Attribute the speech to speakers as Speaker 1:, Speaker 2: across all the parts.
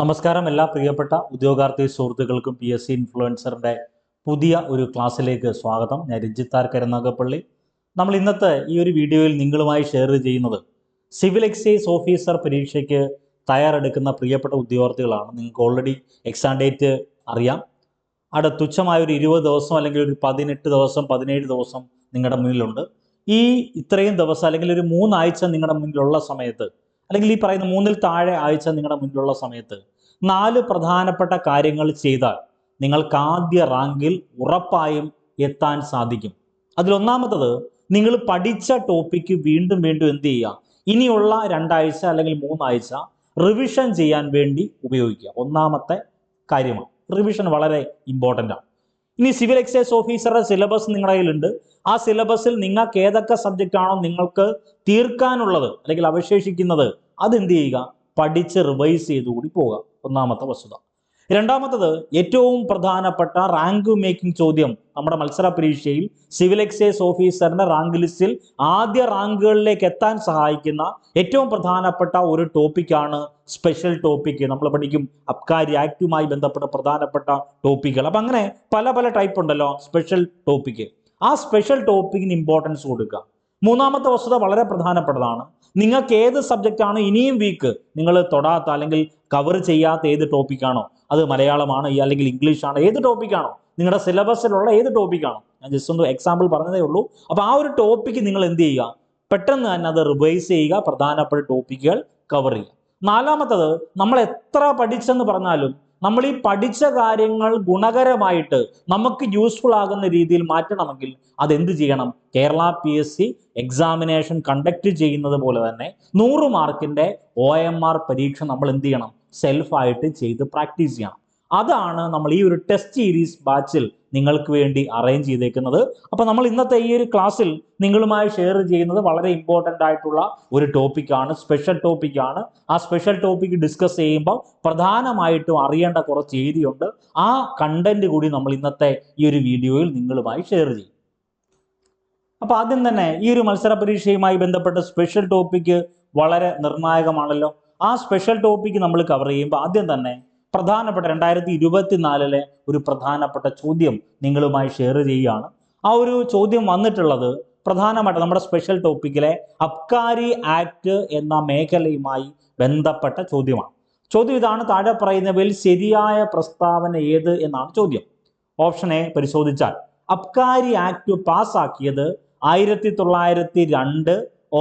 Speaker 1: നമസ്കാരം എല്ലാ പ്രിയപ്പെട്ട ഉദ്യോഗാർത്ഥി സുഹൃത്തുക്കൾക്കും പി എസ് സി ഇൻഫ്ലുവൻസറിന്റെ പുതിയ ഒരു ക്ലാസ്സിലേക്ക് സ്വാഗതം. ഞാൻ രഞ്ജിത്താർ കരുനാഗപ്പള്ളി നമ്മൾ ഇന്നത്തെ ഈ ഒരു വീഡിയോയിൽ നിങ്ങളുമായി ഷെയർ ചെയ്യുന്നത് സിവിൽ എക്സൈസ് ഓഫീസർ പരീക്ഷയ്ക്ക് തയ്യാറെടുക്കുന്ന പ്രിയപ്പെട്ട ഉദ്യോഗാർത്ഥികളാണ്. നിങ്ങൾക്ക് ഓൾറെഡി എക്സാം ഡേറ്റ് അറിയാം. അവിടെ തുച്ഛമായ ഒരു ഇരുപത് ദിവസം അല്ലെങ്കിൽ ഒരു പതിനെട്ട് ദിവസം പതിനേഴ് ദിവസം നിങ്ങളുടെ മുന്നിലുണ്ട്. ഈ ഇത്രയും ദിവസം അല്ലെങ്കിൽ ഒരു മൂന്നാഴ്ച നിങ്ങളുടെ മുന്നിലുള്ള സമയത്ത് അല്ലെങ്കിൽ ഈ പറയുന്ന മൂന്നിൽ താഴെ ആഴ്ച നിങ്ങളുടെ മുന്നിലുള്ള സമയത്ത് നാല് പ്രധാനപ്പെട്ട കാര്യങ്ങൾ ചെയ്താൽ നിങ്ങൾക്ക് ആദ്യ റാങ്കിൽ ഉറപ്പായും എത്താൻ സാധിക്കും. അതിലൊന്നാമത്തത് നിങ്ങൾ പഠിച്ച ടോപ്പിക്ക് വീണ്ടും വീണ്ടും എന്ത് ചെയ്യുക? ഇനിയുള്ള രണ്ടാഴ്ച അല്ലെങ്കിൽ മൂന്നാഴ്ച റിവിഷൻ ചെയ്യാൻ വേണ്ടി ഉപയോഗിക്കുക. ഒന്നാമത്തെ കാര്യമാണ്. റിവിഷൻ വളരെ ഇമ്പോർട്ടന്റ് ആണ്. ഇനി സിവിൽ എക്സൈസ് ഓഫീസറുടെ സിലബസ് നിങ്ങളുടെ കയ്യിലുണ്ട്. ആ സിലബസിൽ നിങ്ങൾക്ക് ഏതൊക്കെ സബ്ജക്റ്റ് ആണോ നിങ്ങൾക്ക് തീർക്കാനുള്ളത് അല്ലെങ്കിൽ അവശേഷിക്കുന്നത് അതെന്ത് ചെയ്യുക? പഠിച്ച് റിവൈസ് ചെയ്തുകൂടി പോവുക. ഒന്നാമത്തെ വസ്തുത. രണ്ടാമത്തത് ഏറ്റവും പ്രധാനപ്പെട്ട റാങ്ക് മേക്കിംഗ് ചോദ്യം നമ്മുടെ മത്സര പരീക്ഷയിൽ സിവിൽ എക്സൈസ് ഓഫീസറിന്റെ റാങ്ക് ലിസ്റ്റിൽ ആദ്യ റാങ്കുകളിലേക്ക് എത്താൻ സഹായിക്കുന്ന ഏറ്റവും പ്രധാനപ്പെട്ട ഒരു ടോപ്പിക്കാണ് സ്പെഷ്യൽ ടോപ്പിക്ക് നമ്മൾ പഠിക്കും അബ്കാരി ആക്റ്റുമായി ബന്ധപ്പെട്ട പ്രധാനപ്പെട്ട ടോപ്പിക്കുകൾ അപ്പം അങ്ങനെ പല പല ടൈപ്പ് ഉണ്ടല്ലോ സ്പെഷ്യൽ ടോപ്പിക്ക് ആ സ്പെഷ്യൽ ടോപ്പിക്കിന് ഇമ്പോർട്ടൻസ് കൊടുക്കുക. മൂന്നാമത്തെ വസ്തുത വളരെ പ്രധാനപ്പെട്ടതാണ്. നിങ്ങൾക്ക് ഏത് സബ്ജക്റ്റ് ആണ് ഇനിയും വീക്ക് നിങ്ങൾ തൊടാത്ത അല്ലെങ്കിൽ കവർ ചെയ്യാത്ത ഏത് ടോപ്പിക്കാണോ അത് മലയാളമാണ് അല്ലെങ്കിൽ ഇംഗ്ലീഷ് ആണ്. ഏത് ടോപ്പിക്കാണോ നിങ്ങളുടെ സിലബസിലുള്ള ഏത് ടോപ്പിക്കാണോ ഞാൻ ജസ്റ്റ് ഒന്ന് എക്സാമ്പിൾ പറഞ്ഞതേ ഉള്ളൂ. അപ്പോൾ ആ ഒരു ടോപ്പിക്ക് നിങ്ങൾ എന്ത് ചെയ്യുക? പെട്ടെന്ന് തന്നെ അത് റിവൈസ് ചെയ്യുക. പ്രധാനപ്പെട്ട ടോപ്പിക്കുകൾ കവർ ചെയ്യുക. നാലാമത്തത് നമ്മൾ എത്ര പഠിച്ചെന്ന് പറഞ്ഞാലും നമ്മൾ ഈ പഠിച്ച കാര്യങ്ങൾ ഗുണകരമായിട്ട് നമുക്ക് യൂസ്ഫുൾ ആകുന്ന രീതിയിൽ മാറ്റണമെങ്കിൽ അതെന്ത് ചെയ്യണം? Kerala P S C examination conduct ചെയ്യുന്നത് പോലെ തന്നെ നൂറ് മാർക്കിന്റെ ഒ എം ആർ പരീക്ഷ നമ്മൾ എന്ത് ചെയ്യണം? സെൽഫായിട്ട് ചെയ്ത് പ്രാക്ടീസ് ചെയ്യണം. അതാണ് നമ്മൾ ഈ ഒരു ടെസ്റ്റ് സീരീസ് ബാച്ചിൽ നിങ്ങൾക്ക് വേണ്ടി അറേഞ്ച് ചെയ്തേക്കുന്നത്. അപ്പോൾ നമ്മൾ ഇന്നത്തെ ഈ ഒരു ക്ലാസ്സിൽ നിങ്ങളുമായി ഷെയർ ചെയ്യുന്നത് വളരെ ഇമ്പോർട്ടന്റ് ആയിട്ടുള്ള ഒരു ടോപ്പിക്കാണ് സ്പെഷ്യൽ ടോപ്പിക്കാണ് ആ സ്പെഷ്യൽ ടോപ്പിക്ക് ഡിസ്കസ് ചെയ്യുമ്പോൾ പ്രധാനമായിട്ടും അറിയേണ്ട കുറച്ച് ഏരിയുണ്ട് ആ കണ്ടന്റ് കൂടി നമ്മൾ ഇന്നത്തെ ഈ ഒരു വീഡിയോയിൽ നിങ്ങളുമായി ഷെയർ ചെയ്യും. അപ്പോൾ ആദ്യം തന്നെ ഈ ഒരു മത്സര പരീക്ഷയുമായി ബന്ധപ്പെട്ട സ്പെഷ്യൽ ടോപ്പിക്ക് വളരെ നിർണായകമാണല്ലോ. ആ സ്പെഷ്യൽ ടോപ്പിക്ക് നമ്മൾ കവർ ചെയ്യുമ്പോൾ ആദ്യം തന്നെ പ്രധാനപ്പെട്ട രണ്ടായിരത്തി ഇരുപത്തിനാലിലെ ഒരു പ്രധാനപ്പെട്ട ചോദ്യം നിങ്ങളുമായി ഷെയർ ചെയ്യുകയാണ്. ആ ഒരു ചോദ്യം വന്നിട്ടുള്ളത് പ്രധാനമായിട്ട് നമ്മുടെ സ്പെഷ്യൽ ടോപ്പിക്കിലെ അബ്കാരി ആക്ട് എന്ന മേഖലയുമായി ബന്ധപ്പെട്ട ചോദ്യമാണ്. ചോദ്യം ഇതാണ് താഴെ പറയുന്നവയിൽ ശരിയായ പ്രസ്താവന ഏത് എന്നാണ് ചോദ്യം. ഓപ്ഷൻ എ പരിശോധിച്ചാൽ അബ്കാരി ആക്ട് പാസ്സാക്കിയത് ആയിരത്തി തൊള്ളായിരത്തി രണ്ട്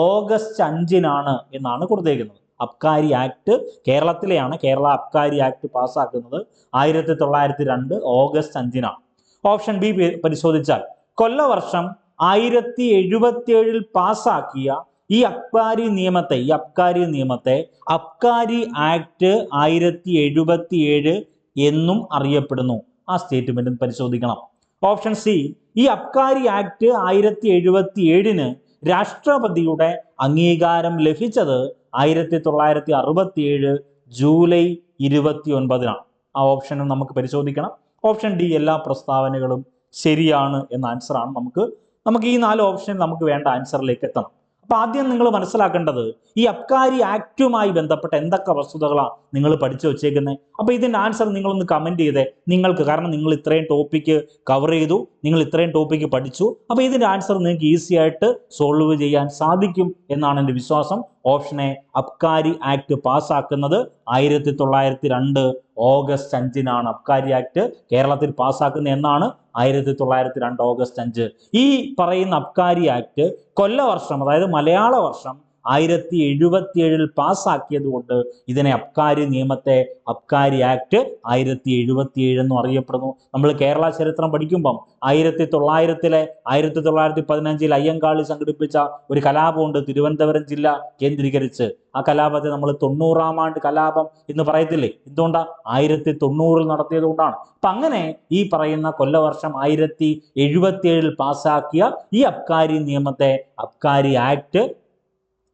Speaker 1: ഓഗസ്റ്റ് അഞ്ചിനാണ് എന്നാണ് കൊടുത്തേക്കുന്നത്. അബ്കാരി ആക്ട് കേരളത്തിലെയാണ് കേരള അബ്കാരി ആക്ട് പാസ്സാക്കുന്നത്. ആയിരത്തി തൊള്ളായിരത്തി രണ്ട് ഓഗസ്റ്റ് അഞ്ചിനാണ്. ഓപ്ഷൻ ബി പരിശോധിച്ചാൽ കൊല്ലവർഷം ആയിരത്തി എഴുപത്തിയേഴിൽ പാസ്സാക്കിയ ഈ അബ്കാരി നിയമത്തെ ഈ അബ്കാരി നിയമത്തെ അബ്കാരി ആക്ട് ആയിരത്തി എഴുപത്തിയേഴ് എന്നും അറിയപ്പെടുന്നു. ആ സ്റ്റേറ്റ്മെന്റും പരിശോധിക്കണം. ഓപ്ഷൻ സി ഈ അബ്കാരി ആക്ട് ആയിരത്തി എഴുപത്തി ഏഴിന് രാഷ്ട്രപതിയുടെ അംഗീകാരം ലഭിച്ചത് ആയിരത്തി തൊള്ളായിരത്തി അറുപത്തി ഏഴ് ജൂലൈ ഇരുപത്തി ഒൻപതിനാണ് ആ ഓപ്ഷനും നമുക്ക് പരിശോധിക്കണം. ഓപ്ഷൻ ഡി എല്ലാ പ്രസ്താവനകളും ശരിയാണ് എന്ന ആൻസറാണ് നമുക്ക് നമുക്ക് ഈ നാല് ഓപ്ഷൻ നമുക്ക് വേണ്ട ആൻസറിലേക്ക് എത്തണം. അപ്പൊ ആദ്യം നിങ്ങൾ മനസ്സിലാക്കേണ്ടത് ഈ അബ്കാരി ആക്റ്റുമായി ബന്ധപ്പെട്ട എന്തൊക്കെ വസ്തുതകളാണ് നിങ്ങൾ പഠിച്ചു വെച്ചേക്കുന്നത് അപ്പൊ ഇതിന്റെ ആൻസർ നിങ്ങളൊന്ന് കമന്റ് ചെയ്തേ. നിങ്ങൾക്ക് കാരണം നിങ്ങൾ ഇത്രയും ടോപ്പിക്ക് കവർ ചെയ്തു. നിങ്ങൾ ഇത്രയും ടോപ്പിക്ക് പഠിച്ചു. അപ്പോൾ ഇതിന്റെ ആൻസർ നിങ്ങൾക്ക് ഈസി ആയിട്ട് സോൾവ് ചെയ്യാൻ സാധിക്കും എന്നാണ് എന്റെ വിശ്വാസം. ഓപ്ഷനെ അബ്കാരി ആക്ട് പാസ്സാക്കുന്നത് ആയിരത്തി തൊള്ളായിരത്തി രണ്ട് ഓഗസ്റ്റ് അഞ്ചിനാണ് അബ്കാരി ആക്ട് കേരളത്തിൽ പാസ്സാക്കുന്നത് എന്നാണ് ആയിരത്തി തൊള്ളായിരത്തി രണ്ട് ഓഗസ്റ്റ് അഞ്ച്. ഈ പറയുന്ന അബ്കാരി ആക്ട് കൊല്ലവർഷം അതായത് മലയാള വർഷം ആയിരത്തി എഴുപത്തി ഏഴിൽ പാസ്സാക്കിയത് കൊണ്ട് ഇതിനെ അബ്കാരി നിയമത്തെ അബ്കാരി ആക്ട് ആയിരത്തി എഴുപത്തി ഏഴ് എന്നും അറിയപ്പെടുന്നു. നമ്മൾ കേരള ചരിത്രം പഠിക്കുമ്പം ആയിരത്തി തൊള്ളായിരത്തിലെ ആയിരത്തി തൊള്ളായിരത്തി പതിനഞ്ചിൽ അയ്യങ്കാളി സംഘടിപ്പിച്ച ഒരു കലാപമുണ്ട് തിരുവനന്തപുരം ജില്ല കേന്ദ്രീകരിച്ച്. ആ കലാപത്തെ നമ്മൾ തൊണ്ണൂറാം ആണ്ട് കലാപം എന്ന് പറയത്തില്ലേ? എന്തുകൊണ്ടാ? ആയിരത്തി തൊണ്ണൂറിൽ നടത്തിയത് കൊണ്ടാണ് അപ്പൊ അങ്ങനെ ഈ പറയുന്ന കൊല്ലവർഷം ആയിരത്തി എഴുപത്തി ഏഴിൽ പാസ്സാക്കിയ ഈ അബ്കാരി നിയമത്തെ അബ്കാരി ആക്ട്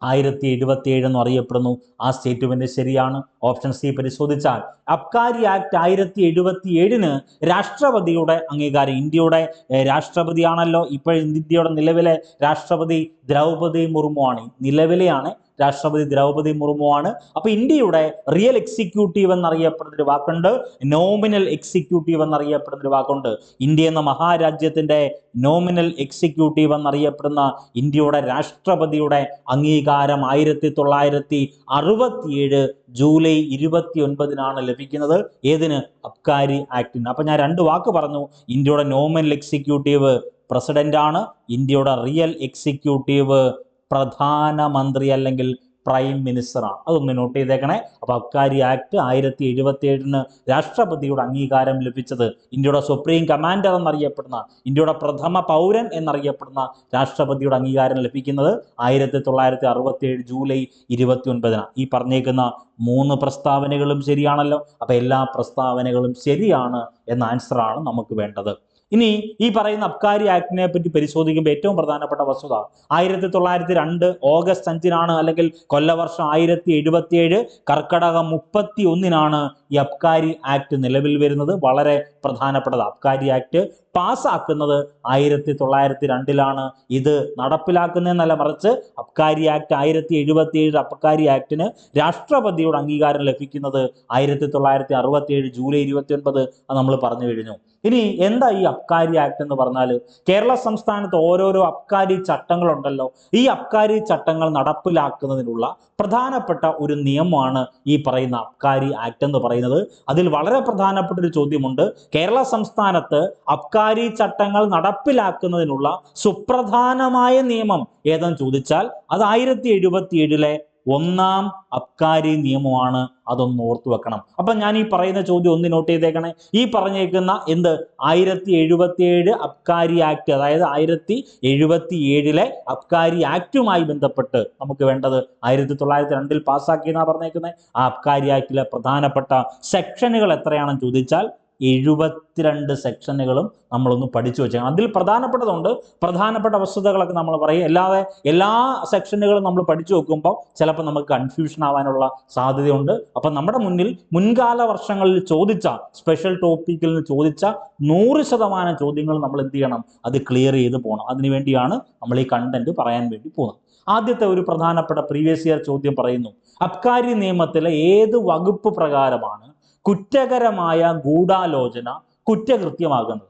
Speaker 1: ആയിരത്തി എന്ന് അറിയപ്പെടുന്നു. ആ സ്റ്റേറ്റ്മെന്റ് ശരിയാണ്. ഓപ്ഷൻ സി പരിശോധിച്ചാൽ അബ്കാരി ആക്ട് ആയിരത്തി എഴുപത്തി ഏഴിന് രാഷ്ട്രപതിയുടെ അംഗീകാരം. ഇന്ത്യയുടെ രാഷ്ട്രപതിയാണല്ലോ. ഇപ്പോൾ ഇന്ത്യയുടെ നിലവിലെ രാഷ്ട്രപതി ദ്രൗപദി മുർമു ആണ്. നിലവിലെയാണ് രാഷ്ട്രപതി ദ്രൗപദി മുർമു ആണ്. അപ്പൊ ഇന്ത്യയുടെ റിയൽ എക്സിക്യൂട്ടീവ് എന്നറിയപ്പെടുന്ന ഒരു വാക്കുണ്ട്. നോമിനൽ എക്സിക്യൂട്ടീവ് എന്നറിയപ്പെടുന്ന ഒരു വാക്കുണ്ട്. ഇന്ത്യ എന്ന മഹാരാജ്യത്തിന്റെ നോമിനൽ എക്സിക്യൂട്ടീവ് എന്നറിയപ്പെടുന്ന ഇന്ത്യയുടെ രാഷ്ട്രപതിയുടെ അംഗീകാരം ആയിരത്തി തൊള്ളായിരത്തി അറുപത്തിയേഴ് ജൂലൈ ഇരുപത്തി ഒൻപതിനാണ് ലഭിക്കുന്നത്. ഏതിന്? അബ്കാരി ആക്ടിന്. അപ്പൊ ഞാൻ രണ്ട് വാക്ക് പറഞ്ഞു. ഇന്ത്യയുടെ നോമിനൽ എക്സിക്യൂട്ടീവ് പ്രസിഡന്റ് ആണ് ഇന്ത്യയുടെ റിയൽ എക്സിക്യൂട്ടീവ് പ്രധാനമന്ത്രി അല്ലെങ്കിൽ പ്രൈം മിനിസ്റ്റർ ആണ്. അതൊന്ന് നോട്ട് ചെയ്തേക്കണേ. അപ്പൊ അബ്കാരി ആക്ട് ആയിരത്തി എഴുപത്തി ഏഴിന് രാഷ്ട്രപതിയുടെ അംഗീകാരം ലഭിച്ചത് ഇന്ത്യയുടെ സുപ്രീം കമാൻഡർ എന്നറിയപ്പെടുന്ന ഇന്ത്യയുടെ പ്രഥമ പൗരൻ എന്നറിയപ്പെടുന്ന രാഷ്ട്രപതിയുടെ അംഗീകാരം ലഭിക്കുന്നത് ആയിരത്തി തൊള്ളായിരത്തി അറുപത്തി ഏഴ് ജൂലൈ ഇരുപത്തി ഒൻപതിനാണ് ഈ പറഞ്ഞേക്കുന്ന മൂന്ന് പ്രസ്താവനകളും ശരിയാണല്ലോ. അപ്പോൾ എല്ലാ പ്രസ്താവനകളും ശരിയാണ് എന്ന ആൻസറാണ് നമുക്ക് വേണ്ടത്. ഇനി ഈ പറയുന്ന അബ്കാരി ആക്ടിനെ പറ്റി പരിശോധിക്കുമ്പോൾ ഏറ്റവും പ്രധാനപ്പെട്ട വസ്തുത ആയിരത്തി തൊള്ളായിരത്തി രണ്ട് ഓഗസ്റ്റ് അഞ്ചിനാണ് അല്ലെങ്കിൽ കൊല്ലവർഷം ആയിരത്തി എഴുപത്തിയേഴ് കർക്കടകം മുപ്പത്തി ഒന്നിനാണ് ഈ അബ്കാരി ആക്ട് നിലവിൽ വരുന്നത് വളരെ പ്രധാനപ്പെട്ടത് അബ്കാരി ആക്ട് പാസ്സാക്കുന്നത് ആയിരത്തി തൊള്ളായിരത്തി രണ്ടിലാണ് ഇത് നടപ്പിലാക്കുന്നതെന്നല്ല മറിച്ച് അബ്കാരി ആക്ട് ആയിരത്തി എഴുപത്തി ഏഴ് അബ്കാരി ആക്ടിന് രാഷ്ട്രപതിയുടെ അംഗീകാരം ലഭിക്കുന്നത് ആയിരത്തി തൊള്ളായിരത്തി അറുപത്തി ഏഴ് ജൂലൈ ഇരുപത്തി ഒൻപത് നമ്മൾ പറഞ്ഞു കഴിഞ്ഞു. ഇനി എന്താ ഈ അബ്കാരി ആക്ട് എന്ന് പറഞ്ഞാൽ കേരള സംസ്ഥാനത്ത് ഓരോരോ അബ്കാരി ചട്ടങ്ങളുണ്ടല്ലോ. ഈ അബ്കാരി ചട്ടങ്ങൾ നടപ്പിലാക്കുന്നതിനുള്ള പ്രധാനപ്പെട്ട ഒരു നിയമമാണ് ഈ പറയുന്ന അബ്കാരി ആക്ട് എന്ന് പറയുന്നത്. അതിൽ വളരെ പ്രധാനപ്പെട്ട ഒരു ചോദ്യമുണ്ട്. കേരള സംസ്ഥാനത്ത് അബ്കാരി ചട്ടങ്ങൾ നടപ്പിലാക്കുന്നതിനുള്ള സുപ്രധാനമായ നിയമം ഏതെന്ന് ചോദിച്ചാൽ അത് ആയിരത്തി എഴുപത്തി ഏഴിലെ ഒന്നാം അബ്കാരി നിയമമാണ് അതൊന്ന് ഓർത്തു വെക്കണം. അപ്പൊ ഞാൻ ഈ പറയുന്ന ചോദ്യം ഒന്ന് നോട്ട് ചെയ്തേക്കണേ. ഈ പറഞ്ഞേക്കുന്ന എന്ത്? ആയിരത്തി എഴുപത്തി ഏഴ് അബ്കാരി ആക്ട് അതായത് ആയിരത്തി എഴുപത്തി ഏഴിലെ അബ്കാരി ആക്റ്റുമായി ബന്ധപ്പെട്ട് നമുക്ക് വേണ്ടത് ആയിരത്തി തൊള്ളായിരത്തി രണ്ടിൽ പാസ്സാക്കിയെന്നാണ് പറഞ്ഞേക്കുന്നത് ആ അബ്കാരി ആക്ടിലെ പ്രധാനപ്പെട്ട സെക്ഷനുകൾ എത്രയാണെന്ന് ചോദിച്ചാൽ എഴുപത്തിരണ്ട് സെക്ഷനുകളും നമ്മളൊന്ന് പഠിച്ചു വെച്ചാൽ അതിൽ പ്രധാനപ്പെട്ടതുണ്ട് പ്രധാനപ്പെട്ട വസ്തുതകളൊക്കെ നമ്മൾ പറയും അല്ലാതെ എല്ലാ സെക്ഷനുകളും നമ്മൾ പഠിച്ചു വെക്കുമ്പോൾ ചിലപ്പോൾ നമുക്ക് കൺഫ്യൂഷൻ ആവാനുള്ള സാധ്യതയുണ്ട്. അപ്പം നമ്മുടെ മുന്നിൽ മുൻകാല വർഷങ്ങളിൽ ചോദിച്ച സ്പെഷ്യൽ ടോപ്പിക്കിൽ നിന്ന് ചോദിച്ച നൂറ് ശതമാനം ചോദ്യങ്ങൾ നമ്മൾ എന്ത് ചെയ്യണം? അത് ക്ലിയർ ചെയ്ത് പോകണം. അതിനുവേണ്ടിയാണ് നമ്മൾ ഈ കണ്ടന്റ് പറയാൻ വേണ്ടി പോകുന്നത്. ആദ്യത്തെ ഒരു പ്രധാനപ്പെട്ട പ്രീവിയസ് ഇയർ ചോദ്യം പറയുന്നു. അബ്കാരി നിയമത്തിലെ ഏത് വകുപ്പ് പ്രകാരമാണ് കുറ്റകരമായ ഗൂഢാലോചന കുറ്റകൃത്യമാകുന്നത്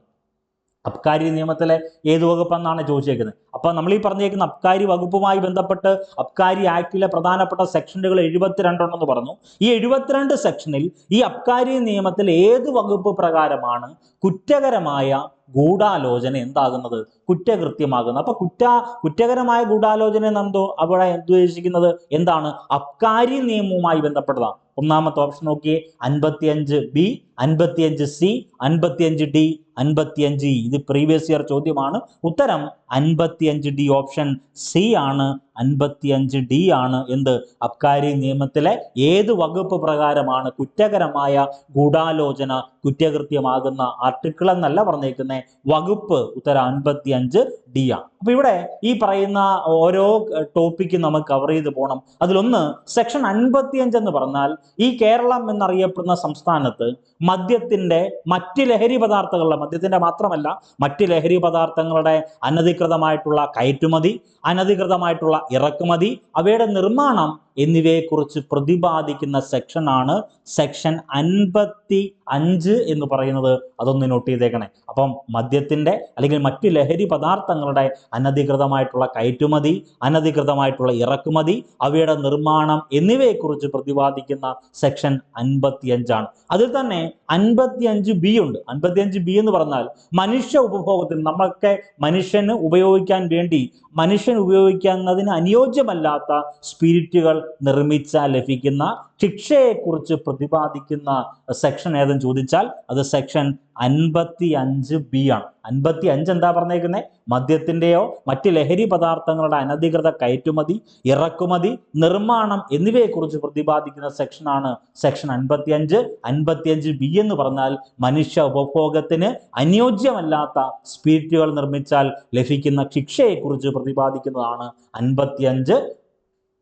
Speaker 1: അബ്കാരി നിയമത്തിലെ ഏത് വകുപ്പെന്നാണ് ചോദിച്ചേക്കുന്നത്? അപ്പൊ നമ്മൾ ഈ പറഞ്ഞേക്കുന്ന അബ്കാരി വകുപ്പുമായി ബന്ധപ്പെട്ട് അബ്കാരി ആക്ടിലെ പ്രധാനപ്പെട്ട സെക്ഷനുകൾ എഴുപത്തിരണ്ടെന്ന് പറഞ്ഞു. ഈ എഴുപത്തിരണ്ട് സെക്ഷനിൽ ഈ അബ്കാരി നിയമത്തിൽ ഏത് വകുപ്പ് പ്രകാരമാണ് കുറ്റകരമായ ഗൂഢാലോചന എന്താകുന്നത്? കുറ്റകൃത്യമാകുന്നത്. അപ്പൊ കുറ്റ കുറ്റകരമായ ഗൂഢാലോചന എന്നെന്തോ അവിടെ ഉദ്ദേശിക്കുന്നത്? എന്താണ്? അബ്കാരി നിയമവുമായി ബന്ധപ്പെട്ടതാണ്. ഒന്നാമത്തെ ഓപ്ഷൻ നോക്കിയേ. അൻപത്തിയഞ്ച് ബി അൻപത്തിയഞ്ച് സി അൻപത്തിയഞ്ച് ഡി അൻപത്തിയഞ്ച്. ഇത് പ്രീവിയസ് ഇയർ ചോദ്യമാണ്. ഉത്തരം അൻപത്തിയഞ്ച് ഡി. ഓപ്ഷൻ സി ആണ്. അൻപത്തിയഞ്ച് ഡി ആണ് എന്ത്? അബ്കാരി നിയമത്തിലെ ഏത് വകുപ്പ് പ്രകാരമാണ് കുറ്റകരമായ ഗൂഢാലോചന കുറ്റകൃത്യമാകുന്ന ആർട്ടിക്കിൾ എന്നല്ല പറഞ്ഞേക്കുന്നത് വകുപ്പ് ഉത്തരം അൻപത്തിയഞ്ച് ഡി ആണ്. അപ്പൊ ഇവിടെ ഈ പറയുന്ന ഓരോ ടോപ്പിക്കും നമുക്ക് കവർ ചെയ്ത് പോകണം അതിലൊന്ന് സെക്ഷൻ അൻപത്തിയഞ്ച് എന്ന് പറഞ്ഞാൽ ഈ കേരളം എന്നറിയപ്പെടുന്ന സംസ്ഥാനത്ത് മദ്യത്തിന്റെ മറ്റ് ലഹരി പദാർത്ഥങ്ങളുടെ മദ്യത്തിന്റെ മാത്രമല്ല മറ്റ് ലഹരി പദാർത്ഥങ്ങളുടെ അനധികൃതമായിട്ടുള്ള കയറ്റുമതി അനധികൃതമായിട്ടുള്ള ഇറക്കുമതി അവയുടെ നിർമ്മാണം എന്നിവയെക്കുറിച്ച് പ്രതിപാദിക്കുന്ന സെക്ഷനാണ് സെക്ഷൻ അൻപത്തി അഞ്ച് എന്ന് പറയുന്നത്. അതൊന്ന് നോട്ട് ചെയ്തേക്കണേ. അപ്പം മദ്യത്തിന്റെ അല്ലെങ്കിൽ മറ്റ് ലഹരി പദാർത്ഥങ്ങളുടെ അനധികൃതമായിട്ടുള്ള കയറ്റുമതി അനധികൃതമായിട്ടുള്ള ഇറക്കുമതി അവയുടെ നിർമ്മാണം എന്നിവയെക്കുറിച്ച് പ്രതിപാദിക്കുന്ന സെക്ഷൻ അൻപത്തി അഞ്ചാണ് അതിൽ തന്നെ അൻപത്തി അഞ്ച് ബി ഉണ്ട്. അൻപത്തി അഞ്ച് ബി എന്ന് പറഞ്ഞാൽ മനുഷ്യ ഉപഭോഗത്തിന് നമ്മൾക്ക് മനുഷ്യന് ഉപയോഗിക്കാൻ വേണ്ടി മനുഷ്യൻ ഉപയോഗിക്കുന്നതിന് അനുയോജ്യമല്ലാത്ത സ്പിരിറ്റുകൾ നിർമ്മിച്ചാൽ ലഭിക്കുന്ന ശിക്ഷയെക്കുറിച്ച് പ്രതിപാദിക്കുന്ന സെക്ഷൻ ഏതെന്ന് ചോദിച്ചാൽ അത് സെക്ഷൻ അൻപത്തി അഞ്ച് ബി ആണ്. അൻപത്തി അഞ്ച് എന്താ പറഞ്ഞേക്കുന്നത് മദ്യത്തിന്റെയോ മറ്റ് ലഹരി പദാർത്ഥങ്ങളുടെ അനധികൃത കയറ്റുമതി ഇറക്കുമതി നിർമ്മാണം എന്നിവയെക്കുറിച്ച് പ്രതിപാദിക്കുന്ന സെക്ഷനാണ് സെക്ഷൻ അൻപത്തി അഞ്ച് അൻപത്തി അഞ്ച് ബി എന്ന് പറഞ്ഞാൽ മനുഷ്യ ഉപഭോഗത്തിന് അനുയോജ്യമല്ലാത്ത സ്പിരിറ്റുകൾ നിർമ്മിച്ചാൽ ലഭിക്കുന്ന ശിക്ഷയെക്കുറിച്ച് പ്രതിപാദിക്കുന്നതാണ് അൻപത്തി അഞ്ച്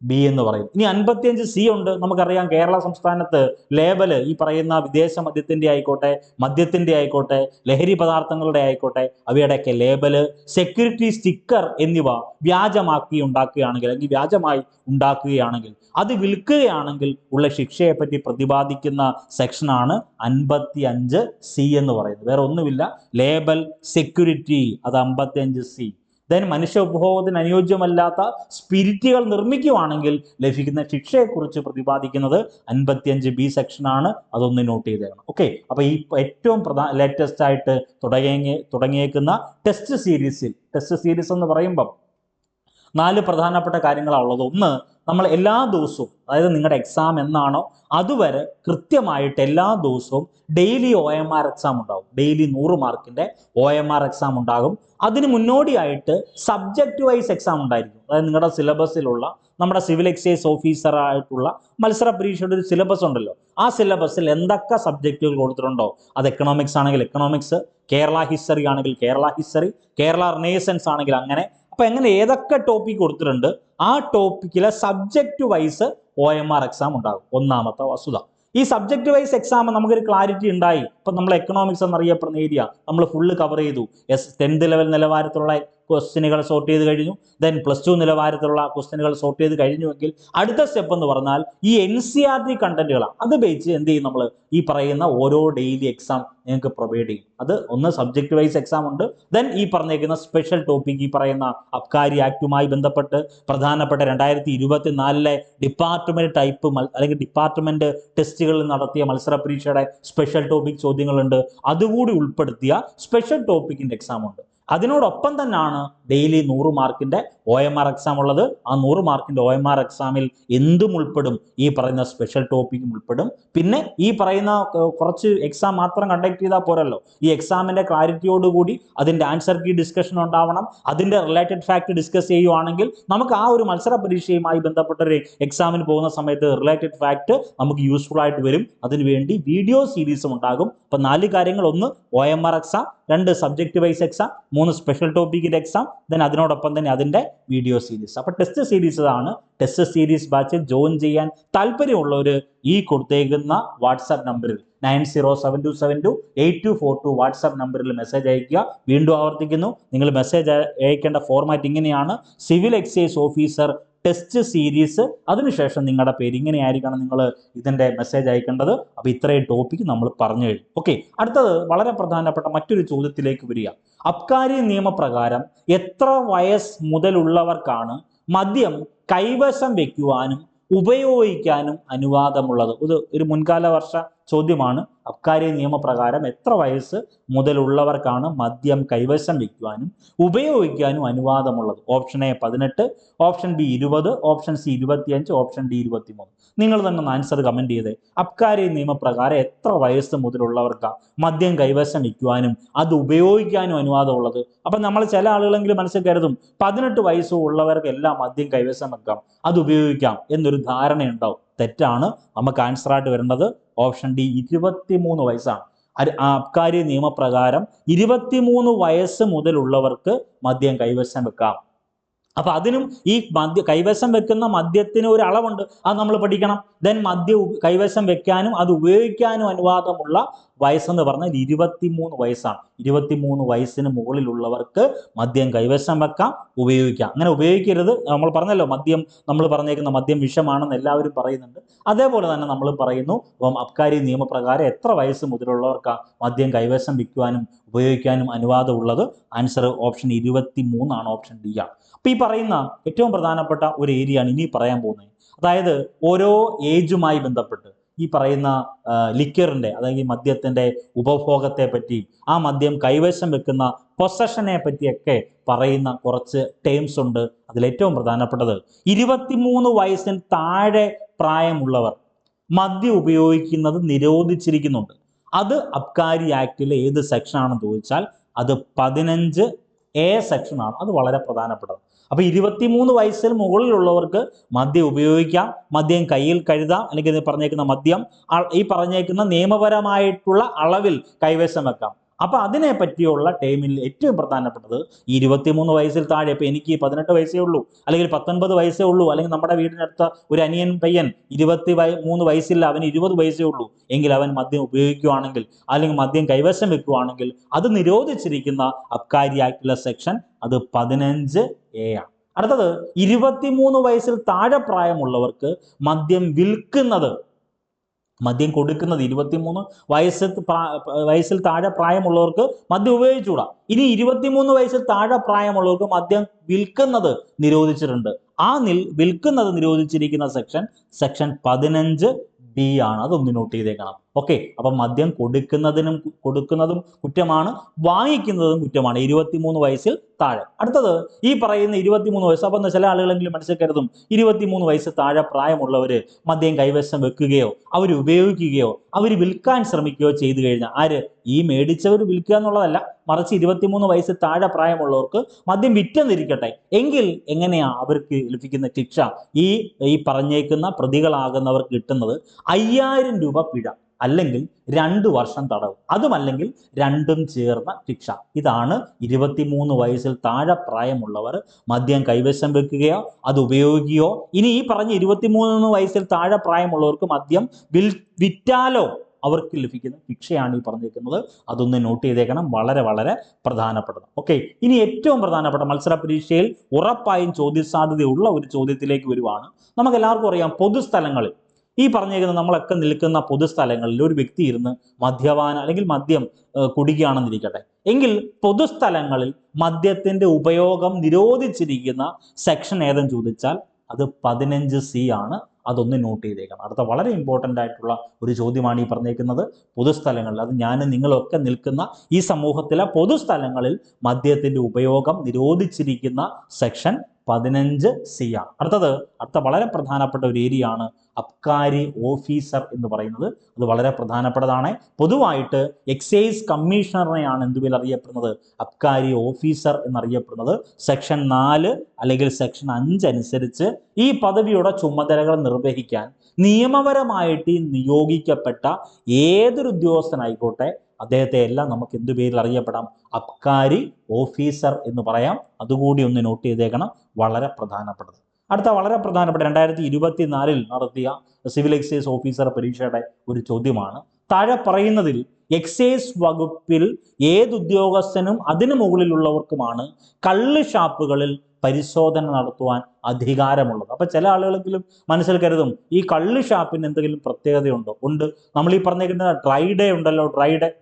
Speaker 1: ബി എന്ന് പറയും. ഇനി അൻപത്തിയഞ്ച് സി ഉണ്ട്. നമുക്കറിയാം കേരള സംസ്ഥാനത്ത് ലേബൽ ഈ പറയുന്ന വിദേശ മദ്യത്തിന്റെ ആയിക്കോട്ടെ മദ്യത്തിന്റെ ആയിക്കോട്ടെ ലഹരി പദാർത്ഥങ്ങളുടെ ആയിക്കോട്ടെ അവയുടെയൊക്കെ ലേബൽ സെക്യൂരിറ്റി സ്റ്റിക്കർ എന്നിവ വ്യാജമാക്കി ഉണ്ടാക്കുകയാണെങ്കിൽ അല്ലെങ്കിൽ വ്യാജമായി ഉണ്ടാക്കുകയാണെങ്കിൽ അത് വിൽക്കുകയാണെങ്കിൽ ഉള്ള ശിക്ഷയെ പറ്റി പ്രതിപാദിക്കുന്ന സെക്ഷനാണ് അൻപത്തി അഞ്ച് സി എന്ന് പറയുന്നത്. വേറെ ഒന്നുമില്ല. ലേബൽ സെക്യൂരിറ്റി അത് അമ്പത്തി അഞ്ച് സി ദെൻ മനുഷ്യ ഉപഭോഗത്തിന് അനുയോജ്യമല്ലാത്ത സ്പിരിറ്റുകൾ നിർമ്മിക്കുവാണെങ്കിൽ ലഭിക്കുന്ന ശിക്ഷയെക്കുറിച്ച് പ്രതിപാദിക്കുന്നത് അൻപത്തിയഞ്ച് ബി സെക്ഷനാണ് അതൊന്ന് നോട്ട് ചെയ്തേക്കണം ഓക്കെ അപ്പൊ ഈ ഏറ്റവും പ്രധാന ലേറ്റസ്റ്റ് ആയിട്ട് തുടങ്ങി തുടങ്ങിയേക്കുന്ന ടെസ്റ്റ് സീരീസിൽ ടെസ്റ്റ് സീരീസ് എന്ന് പറയുമ്പം നാല് പ്രധാനപ്പെട്ട കാര്യങ്ങളാണ് ഉള്ളത്. ഒന്ന് നമ്മൾ എല്ലാ ദിവസവും അതായത് നിങ്ങളുടെ എക്സാം എന്നാണോ അതുവരെ കൃത്യമായിട്ട് എല്ലാ ദിവസവും daily O M R exam ഉണ്ടാവും. ഡെയിലി നൂറ് മാർക്കിന്റെ ഒ എം ആർ എക്സാം ഉണ്ടാകും. അതിന് മുന്നോടിയായിട്ട് സബ്ജക്റ്റ് വൈസ് എക്സാം ഉണ്ടായിരിക്കും. അതായത് നിങ്ങളുടെ സിലബസിലുള്ള നമ്മുടെ സിവിൽ എക്സൈസ് ഓഫീസർ ആയിട്ടുള്ള മത്സര പരീക്ഷയുടെ ഒരു സിലബസ് ഉണ്ടല്ലോ. ആ സിലബസിൽ എന്തൊക്കെ സബ്ജക്റ്റുകൾ കൊടുത്തിട്ടുണ്ടോ? അത് എക്കണോമിക്സ് ആണെങ്കിൽ എക്കണോമിക്സ് കേരള ഹിസ്റ്ററി ആണെങ്കിൽ കേരള ഹിസ്റ്ററി കേരള റിനേസൻസ് ആണെങ്കിൽ അങ്ങനെ. അപ്പൊ എങ്ങനെ ഏതൊക്കെ ടോപ്പിക് കൊടുത്തിട്ടുണ്ട്? ആ ടോപ്പിക്കിലെ subject wise O M R exam ഉണ്ടാകും. ഒന്നാമത്തെ വസ്തുത. ഈ സബ്ജക്റ്റ് വൈസ് എക്സാം നമുക്കൊരു ക്ലാരിറ്റി ഉണ്ടായി. ഇപ്പൊ നമ്മൾ എക്കണോമിക്സ് എന്നറിയപ്പെടുന്ന ഏരിയ നമ്മൾ ഫുള്ള് കവർ ചെയ്തു. എസ് ടെൻത്ത് ലെവൽ നിലവാരത്തിലുള്ള ക്വസ്റ്റ്യനുകൾ സോർട്ട് ചെയ്ത് കഴിഞ്ഞു. ദെൻ പ്ലസ് ടു നിലവാരത്തിലുള്ള ക്വസ്റ്റ്യനുകൾ സോർട്ട് ചെയ്ത് കഴിഞ്ഞുവെങ്കിൽ അടുത്ത സ്റ്റെപ്പ് എന്ന് പറഞ്ഞാൽ ഈ എൻ സി ആർ ടി കണ്ടന്റുകളാണ് അത് ബേച്ച് എന്ത് ചെയ്യും നമ്മൾ ഈ പറയുന്ന ഓരോ ഡെയിലി എക്സാം നിങ്ങൾക്ക് പ്രൊവൈഡ് ചെയ്യും. അത് ഒന്ന് സബ്ജക്ട് വൈസ് എക്സാം ഉണ്ട്. ദെൻ ഈ പറഞ്ഞേക്കുന്ന സ്പെഷ്യൽ ടോപ്പിക് ഈ പറയുന്ന അബ്കാരി ആക്ടുമായി ബന്ധപ്പെട്ട് പ്രധാനപ്പെട്ട രണ്ടായിരത്തി ഇരുപത്തി നാലിലെ ഡിപ്പാർട്ട്മെന്റ് ടൈപ്പ് അല്ലെങ്കിൽ ഡിപ്പാർട്ട്മെന്റ് ടെസ്റ്റുകളിൽ നടത്തിയ മത്സര പരീക്ഷയുടെ സ്പെഷ്യൽ ടോപ്പിക് ചോദ്യങ്ങളുണ്ട്. അതുകൂടി ഉൾപ്പെടുത്തിയ സ്പെഷ്യൽ ടോപ്പിക്കിന്റെ എക്സാം ഉണ്ട്. അതിനോടൊപ്പം തന്നെയാണ് ഡെയിലി നൂറ് മാർക്കിന്റെ ഒ എം ആർ എക്സാം ഉള്ളത്. ആ നൂറ് മാർക്കിന്റെ ഒ എം ആർ എക്സാമിൽ എന്തും ഉൾപ്പെടും. ഈ പറയുന്ന സ്പെഷ്യൽ ടോപ്പിക്കും ഉൾപ്പെടും. പിന്നെ ഈ പറയുന്ന കുറച്ച് എക്സാം മാത്രം കണ്ടക്ട് ചെയ്താൽ പോരല്ലോ. ഈ എക്സാമിന്റെ ക്ലാരിറ്റിയോടുകൂടി അതിന്റെ ആൻസർ കീ ഡിസ്കഷൻ ഉണ്ടാവണം. അതിന്റെ റിലേറ്റഡ് ഫാക്ട് ഡിസ്കസ് ചെയ്യുവാണെങ്കിൽ നമുക്ക് ആ ഒരു മത്സര പരീക്ഷയുമായി ബന്ധപ്പെട്ട ഒരു എക്സാമിന് പോകുന്ന സമയത്ത് റിലേറ്റഡ് ഫാക്ട് നമുക്ക് യൂസ്ഫുൾ ആയിട്ട് വരും. അതിനുവേണ്ടി വീഡിയോ സീരീസും ഉണ്ടാകും. അപ്പം നാല് കാര്യങ്ങൾ ഒന്ന് ഒ എം ആർ എക്സാം രണ്ട് സബ്ജക്റ്റ് വൈസ് എക്സാം മൂന്ന് സ്പെഷ്യൽ ടോപ്പിക്കിന്റെ എക്സാം ദെൻ അതിനോടൊപ്പം തന്നെ അതിന്റെ വീഡിയോ സീരീസ് അപ്പോൾ ടെസ്റ്റ് സീരീസ് ആണ് ടെസ്റ്റ് സീരീസ് ബാച്ചിൽ ജോയിൻ ചെയ്യാൻ താല്പര്യമുള്ളവർ ഈ കൊടുത്തേക്കുന്ന വാട്സാപ്പ് നമ്പറിൽ nine zero seven two seven two eight two four two WhatsApp നമ്പറിൽ മെസ്സേജ് അയക്കുക വീണ്ടും ആവർത്തിക്കുന്നു. നിങ്ങൾ മെസ്സേജ് അയക്കേണ്ട ഫോർമാറ്റ് ഇങ്ങനെയാണ്. Civil excise officer test series അതിനുശേഷം നിങ്ങളുടെ പേര് ഇങ്ങനെയായിരിക്കണം നിങ്ങൾ ഇതിന്റെ മെസ്സേജ് അയക്കേണ്ടത്. അപ്പോൾ ഇത്രയും ടോപ്പിക്ക് നമ്മൾ പറഞ്ഞു കഴിഞ്ഞു. ഓക്കെ അടുത്തത് വളരെ പ്രധാനപ്പെട്ട മറ്റൊരു ചോദ്യത്തിലേക്ക് വരിക. അബ്കാരി നിയമപ്രകാരം എത്ര വയസ്സ് മുതലുള്ളവർക്കാണ് മദ്യം കൈവശം വയ്ക്കുവാനും ഉപയോഗിക്കാനും അനുവാദമുള്ളത്? ഇത് ഒരു മുൻകാല വർഷ ചോദ്യമാണ്. അബ്കാരി നിയമപ്രകാരം എത്ര വയസ്സ് മുതലുള്ളവർക്കാണ് മദ്യം കൈവശം വയ്ക്കുവാനും ഉപയോഗിക്കാനും അനുവാദമുള്ളത്? ഓപ്ഷൻ എ പതിനെട്ട് ഓപ്ഷൻ ബി ഇരുപത് ഓപ്ഷൻ സി ഇരുപത്തിയഞ്ച് ഓപ്ഷൻ ഡി ഇരുപത്തിമൂന്ന്. നിങ്ങൾ തന്നെ ഒന്ന് ആൻസർ കമന്റ് ചെയ്തേ. അബ്കാരി നിയമപ്രകാരം എത്ര വയസ്സ് മുതലുള്ളവർക്കാണ് മദ്യം കൈവശം വയ്ക്കുവാനും അത് ഉപയോഗിക്കാനും അനുവാദമുള്ളത്? അപ്പം നമ്മൾ ചില ആളുകളെങ്കിലും മനസ്സിൽ കരുതും പതിനെട്ട് വയസ്സുള്ളവർക്ക് എല്ലാം മദ്യം കൈവശം വെക്കാം അത് ഉപയോഗിക്കാം എന്നൊരു ധാരണയുണ്ടാവും. തെറ്റാണ്. നമുക്ക് ആൻസർ ആയിട്ട് വരേണ്ടത് ഓപ്ഷൻ ഡി ഇരുപത്തിമൂന്ന് വയസ്സാണ്. അബ്കാരി നിയമപ്രകാരം ഇരുപത്തിമൂന്ന് വയസ്സ് മുതലുള്ളവർക്ക് മദ്യം കൈവശം വെക്കാം. അപ്പൊ അതിനും ഈ മദ്യ കൈവശം വെക്കുന്ന മദ്യത്തിന് ഒരു അളവുണ്ട്. അത് നമ്മൾ പഠിക്കണം. ദെൻ മദ്യം കൈവശം വെക്കാനും അത് ഉപയോഗിക്കാനും അനുവാദമുള്ള വയസ്സെന്ന് പറഞ്ഞാൽ ഇരുപത്തിമൂന്ന് വയസ്സാണ്. ഇരുപത്തിമൂന്ന് വയസ്സിന് മുകളിലുള്ളവർക്ക് മദ്യം കൈവശം വെക്കാം ഉപയോഗിക്കാം. അങ്ങനെ ഉപയോഗിക്കരുത്. നമ്മൾ പറഞ്ഞല്ലോ മദ്യം നമ്മൾ പറഞ്ഞേക്കുന്ന മദ്യം വിഷമാണെന്ന് എല്ലാവരും പറയുന്നുണ്ട്. അതേപോലെ തന്നെ നമ്മൾ പറയുന്നു അപ്പം അബ്കാരി നിയമപ്രകാരം എത്ര വയസ്സ് മുതലുള്ളവർക്ക് മദ്യം കൈവശം വിൽക്കുവാനും ഉപയോഗിക്കാനും അനുവാദമുള്ളത് ആൻസർ ഓപ്ഷൻ ഇരുപത്തി മൂന്നാണ് ഓപ്ഷൻ ഡി ആണ്. അപ്പോൾ ഈ പറയുന്ന ഏറ്റവും പ്രധാനപ്പെട്ട ഒരു ഏരിയയാണ് ഇനി പറയാൻ പോകുന്നത്. അതായത് ഓരോ ഏജുമായി ബന്ധപ്പെട്ട്. ഈ പറയുന്ന ലിക്കറിന്റെ അതായത് മദ്യത്തിന്റെ ഉപഭോഗത്തെ പറ്റി ആ മദ്യം കൈവശം വെക്കുന്ന പൊസഷനെ പറ്റിയൊക്കെ പറയുന്ന കുറച്ച് ടേംസ് ഉണ്ട് അതിലേറ്റവും പ്രധാനപ്പെട്ടത്. ഇരുപത്തിമൂന്ന് വയസ്സിന് താഴെ പ്രായമുള്ളവർ മദ്യം ഉപയോഗിക്കുന്നത് നിരോധിച്ചിരിക്കുന്നുണ്ട്. അത് അബ്കാരി ആക്ടിലെ ഏത് സെക്ഷനാണെന്ന് ചോദിച്ചാൽ അത് പതിനഞ്ച് എ സെക്ഷനാണ് അത് വളരെ പ്രധാനപ്പെട്ടത്. അപ്പൊ ഇരുപത്തിമൂന്ന് വയസ്സിൽ മുകളിലുള്ളവർക്ക് മദ്യം ഉപയോഗിക്കാം മദ്യം കയ്യിൽ കരുതാം അല്ലെങ്കിൽ പറഞ്ഞേക്കുന്ന മദ്യം ഈ പറഞ്ഞേക്കുന്ന നിയമപരമായിട്ടുള്ള അളവിൽ കൈവശം വെക്കാം. അപ്പൊ അതിനെ പറ്റിയുള്ള ടൈമിൽ ഏറ്റവും പ്രധാനപ്പെട്ടത് ഈ ഇരുപത്തിമൂന്ന് വയസ്സിൽ താഴെ ഇപ്പൊ എനിക്ക് പതിനെട്ട് വയസ്സേ ഉള്ളൂ അല്ലെങ്കിൽ പത്തൊൻപത് വയസ്സേ ഉള്ളൂ അല്ലെങ്കിൽ നമ്മുടെ വീടിനടുത്ത ഒരു അനിയൻ പയ്യൻ ഇരുപത്തി മൂന്ന് വയസ്സില്ല അവന് ഇരുപത് വയസ്സേ ഉള്ളൂ എങ്കിൽ അവൻ മദ്യം ഉപയോഗിക്കുവാണെങ്കിൽ അല്ലെങ്കിൽ മദ്യം കൈവശം വെക്കുവാണെങ്കിൽ അത് നിരോധിച്ചിരിക്കുന്ന അബ്കാരി ആക്ടിലെ സെക്ഷൻ അത് പതിനഞ്ച് എ ആണ്. അടുത്തത് ഇരുപത്തിമൂന്ന് വയസ്സിൽ താഴെ പ്രായമുള്ളവർക്ക് മദ്യം വിൽക്കുന്നത് മദ്യം കൊടുക്കുന്നത് ഇരുപത്തിമൂന്ന് വയസ്സ് വയസ്സിൽ താഴെ പ്രായമുള്ളവർക്ക് മദ്യം ഉപയോഗിച്ചുകൂടാ. ഇനി ഇരുപത്തിമൂന്ന് വയസ്സിൽ താഴെ പ്രായമുള്ളവർക്ക് മദ്യം വിൽക്കുന്നത് നിരോധിച്ചിട്ടുണ്ട്. ആ നിൽ വിൽക്കുന്നത് നിരോധിച്ചിരിക്കുന്ന സെക്ഷൻ സെക്ഷൻ പതിനഞ്ച് ബി ആണ്. അതൊന്ന് നോട്ട് ചെയ്തേക്കണം. ഓക്കെ അപ്പം മദ്യം കൊടുക്കുന്നതിനും കൊടുക്കുന്നതും കുറ്റമാണ് വാങ്ങിക്കുന്നതും കുറ്റമാണ്. ഇരുപത്തിമൂന്ന് വയസ്സിൽ താഴെ. അടുത്തത് ഈ പറയുന്ന ഇരുപത്തിമൂന്ന് വയസ്സ് അപ്പം ചില ആളുകളെങ്കിലും മനസ്സിൽ കരുതും ഇരുപത്തിമൂന്ന് വയസ്സ് താഴെ പ്രായമുള്ളവർ മദ്യം കൈവശം വെക്കുകയോ അവർ ഉപയോഗിക്കുകയോ അവർ വിൽക്കാൻ ശ്രമിക്കുകയോ ചെയ്തു കഴിഞ്ഞാൽ ആര്? ഈ മേടിച്ചവർ വിൽക്കുക എന്നുള്ളതല്ല മറിച്ച് ഇരുപത്തിമൂന്ന് വയസ്സ് താഴെ പ്രായമുള്ളവർക്ക് മദ്യം വിറ്റെന്നിരിക്കട്ടെ. എങ്കിൽ എങ്ങനെയാ അവർക്ക് ലഭിക്കുന്ന ശിക്ഷ? ഈ ഈ പറഞ്ഞേക്കുന്ന പ്രതികളാകുന്നവർക്ക് കിട്ടുന്നത് അയ്യായിരം രൂപ പിഴ. അല്ലെങ്കിൽ രണ്ട് വർഷം തടവ്. അതുമല്ലെങ്കിൽ രണ്ടും ചേർന്ന ശിക്ഷ. ഇതാണ് ഇരുപത്തിമൂന്ന് വയസ്സിൽ താഴെ പ്രായമുള്ളവർ മദ്യം കൈവശം വെക്കുകയോ അത് ഉപയോഗിക്കുകയോ ഇനി ഈ പറഞ്ഞ ഇരുപത്തിമൂന്ന് വയസ്സിൽ താഴെ പ്രായമുള്ളവർക്ക് മദ്യം വിൽ വിറ്റാലോ അവർക്ക് ലഭിക്കുന്ന ശിക്ഷയാണ് ഈ പറഞ്ഞിരിക്കുന്നത്. അതൊന്ന് നോട്ട് ചെയ്തേക്കണം. വളരെ വളരെ പ്രധാനപ്പെട്ടത്. ഓക്കെ ഇനി ഏറ്റവും പ്രധാനപ്പെട്ട മത്സര പരീക്ഷയിൽ ഉറപ്പായും ചോദ്യസാധ്യതയുള്ള ഒരു ചോദ്യത്തിലേക്ക് വരുവാണ്. നമുക്ക് എല്ലാവർക്കും അറിയാം പൊതുസ്ഥലങ്ങളിൽ ഈ പറഞ്ഞേക്കുന്ന നമ്മളൊക്കെ നിൽക്കുന്ന പൊതുസ്ഥലങ്ങളിൽ ഒരു വ്യക്തി ഇരുന്ന് മദ്യപാന അല്ലെങ്കിൽ മദ്യം കുടിക്കുകയാണെന്നിരിക്കട്ടെ. എങ്കിൽ പൊതുസ്ഥലങ്ങളിൽ മദ്യത്തിന്റെ ഉപയോഗം നിരോധിച്ചിരിക്കുന്ന സെക്ഷൻ ഏതെന്ന് ചോദിച്ചാൽ അത് പതിനഞ്ച് സി ആണ്. അതൊന്ന് നോട്ട് ചെയ്തേക്കണം. അടുത്ത വളരെ ഇമ്പോർട്ടന്റ് ആയിട്ടുള്ള ഒരു ചോദ്യമാണ് ഈ പറഞ്ഞേക്കുന്നത് പൊതുസ്ഥലങ്ങളിൽ. അത് ഞാൻ നിങ്ങളൊക്കെ നിൽക്കുന്ന ഈ സമൂഹത്തിലെ പൊതുസ്ഥലങ്ങളിൽ മദ്യത്തിന്റെ ഉപയോഗം നിരോധിച്ചിരിക്കുന്ന സെക്ഷൻ പതിനഞ്ച് സി ആണ് അടുത്തത് അടുത്ത വളരെ പ്രധാനപ്പെട്ട ഒരു ഏരിയ ആണ് അബ്കാരി ഓഫീസർ എന്ന് പറയുന്നത്. അത് വളരെ പ്രധാനപ്പെട്ടതാണ്. പൊതുവായിട്ട് എക്സൈസ് കമ്മീഷണറിനെയാണ് എന്തുവിൽ അറിയപ്പെടുന്നത്? അബ്കാരി ഓഫീസർ എന്നറിയപ്പെടുന്നത്. സെക്ഷൻ നാല് അല്ലെങ്കിൽ സെക്ഷൻ അഞ്ച് അനുസരിച്ച് ഈ പദവിയുടെ ചുമതലകൾ നിർവഹിക്കാൻ നിയമപരമായിട്ട് നിയോഗിക്കപ്പെട്ട ഏതൊരു ഉദ്യോഗസ്ഥനായിക്കോട്ടെ അദ്ദേഹത്തെ എല്ലാം നമുക്ക് എന്ത് പേരിൽ അറിയപ്പെടാം? അബ്കാരി ഓഫീസർ എന്ന് പറയാം. അതുകൂടി ഒന്ന് നോട്ട് ചെയ്തേക്കണം. വളരെ പ്രധാനപ്പെട്ടത്. അടുത്ത വളരെ പ്രധാനപ്പെട്ട രണ്ടായിരത്തി ഇരുപത്തിനാലിൽ നടത്തിയ സിവിൽ എക്സൈസ് ഓഫീസർ പരീക്ഷയുടെ ഒരു ചോദ്യമാണ്. താഴെ പറയുന്നതിൽ എക്സൈസ് വകുപ്പിൽ ഏത് ഉദ്യോഗസ്ഥനും അതിനു മുകളിലുള്ളവർക്കുമാണ് കള്ള് ഷാപ്പുകളിൽ പരിശോധന നടത്തുവാൻ അധികാരമുള്ളത്. അപ്പൊ ചില ആളുകളെങ്കിലും മനസ്സിൽ കരുതും ഈ കള്ള് ഷാപ്പിന് എന്തെങ്കിലും പ്രത്യേകതയുണ്ടോ? ഉണ്ട്. നമ്മൾ ഈ പറഞ്ഞേക്കുന്ന ഡ്രൈ ഡേ ഉണ്ടല്ലോ ഡ്രൈ ഡേ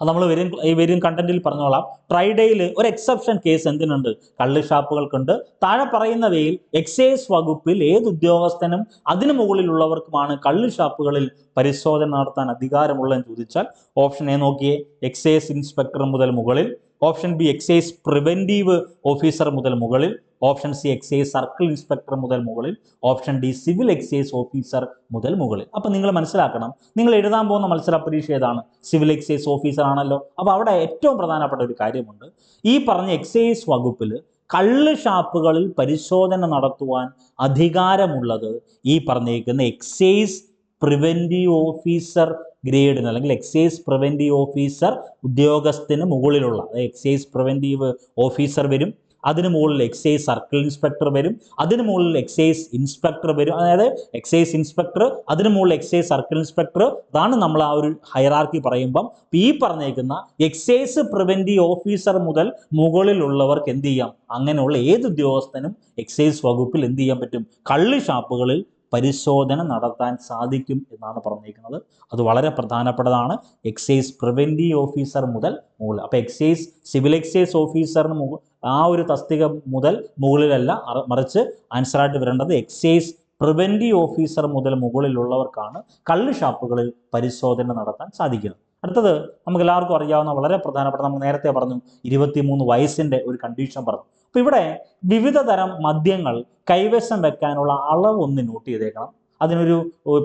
Speaker 1: അത് നമ്മൾ വരും ഈ വരും കണ്ടന്റിൽ പറഞ്ഞോളാം. ട്രൈഡേയിൽ ഒരു എക്സെപ്ഷൻ കേസ് എന്തിനുണ്ട്? കള്ള് ഷാപ്പുകൾക്കുണ്ട്. താഴെ പറയുന്നവയിൽ എക്സൈസ് വകുപ്പിൽ ഏത് ഉദ്യോഗസ്ഥനും അതിനു മുകളിലുള്ളവർക്കുമാണ് കള്ള് ഷാപ്പുകളിൽ പരിശോധന നടത്താൻ അധികാരമുള്ളതെന്ന് ചോദിച്ചാൽ ഓപ്ഷൻ എ നോക്കിയേ എക്സൈസ് ഇൻസ്പെക്ടർ മുതൽ മുകളിൽ. Option B excise preventive officer മുതൽ മുകളിൽ option C excise circle inspector മുതൽ മുകളിൽ option D civil excise officer മുതൽ മുകളിൽ. അപ്പം നിങ്ങൾ മനസ്സിലാക്കണം നിങ്ങൾ എഴുതാൻ പോകുന്ന മത്സര പരീക്ഷ ഏതാണ്? സിവിൽ എക്സൈസ് ഓഫീസർ ആണല്ലോ അപ്പോൾ അവിടെ ഏറ്റവും പ്രധാനപ്പെട്ട ഒരു കാര്യമുണ്ട് ഈ പറഞ്ഞ എക്സൈസ് വകുപ്പിൽ കള്ള് ഷാപ്പുകളിൽ പരിശോധന നടത്തുവാൻ അധികാരമുള്ളത് ഈ പറഞ്ഞേക്കുന്ന എക്സൈസ് പ്രിവെന്റീവ് ഓഫീസർ ഗ്രേഡിന് അല്ലെങ്കിൽ എക്സൈസ് പ്രിവന്റീവ് ഓഫീസർ ഉദ്യോഗസ്ഥന് മുകളിലുള്ള എക്സൈസ് പ്രിവന്റീവ് ഓഫീസർ വരും അതിന് മുകളിൽ എക്സൈസ് സർക്കിൾ ഇൻസ്പെക്ടർ വരും അതിന് മുകളിൽ എക്സൈസ് ഇൻസ്പെക്ടർ വരും. അതായത് എക്സൈസ് ഇൻസ്പെക്ടർ അതിന് മുകളിൽ എക്സൈസ് സർക്കിൾ ഇൻസ്പെക്ടർ അതാണ് നമ്മൾ ആ ഒരു ഹൈറാർക്കി പറയുമ്പം ഈ പറഞ്ഞേക്കുന്ന എക്സൈസ് പ്രിവന്റീവ് ഓഫീസർ മുതൽ മുകളിലുള്ളവർക്ക് എന്ത് ചെയ്യാം? അങ്ങനെയുള്ള ഏത് ഉദ്യോഗസ്ഥനും എക്സൈസ് വകുപ്പിൽ എന്ത് ചെയ്യാൻ പറ്റും? കള്ള് ഷാപ്പുകളിൽ പരിശോധന നടത്താൻ സാധിക്കും എന്നാണ് പറഞ്ഞിരിക്കുന്നത്. അത് വളരെ പ്രധാനപ്പെട്ടതാണ്. എക്സൈസ് പ്രിവെന്റീവ് ഓഫീസർ മുതൽ മുകളിൽ. അപ്പോൾ എക്സൈസ് സിവിൽ എക്സൈസ് ഓഫീസറിന് മുകൾ ആ ഒരു തസ്തിക മുതൽ മുകളിലല്ല മറിച്ച് ആൻസറായിട്ട് വരേണ്ടത് എക്സൈസ് പ്രിവെന്റീവ് ഓഫീസർ മുതൽ മുകളിലുള്ളവർക്കാണ് കള്ള് ഷാപ്പുകളിൽ പരിശോധന നടത്താൻ സാധിക്കുന്നത്. അടുത്തത് നമുക്ക് എല്ലാവർക്കും അറിയാവുന്ന വളരെ പ്രധാനപ്പെട്ട നമ്മൾ നേരത്തെ പറഞ്ഞു ഇരുപത്തിമൂന്ന് വയസ്സിന്റെ ഒരു കണ്ടീഷൻ പറഞ്ഞു. അപ്പൊ ഇവിടെ വിവിധ തരം മദ്യങ്ങൾ കൈവശം വെക്കാനുള്ള അളവ് ഒന്ന് നോട്ട് ചെയ്തേക്കണം. അതിനൊരു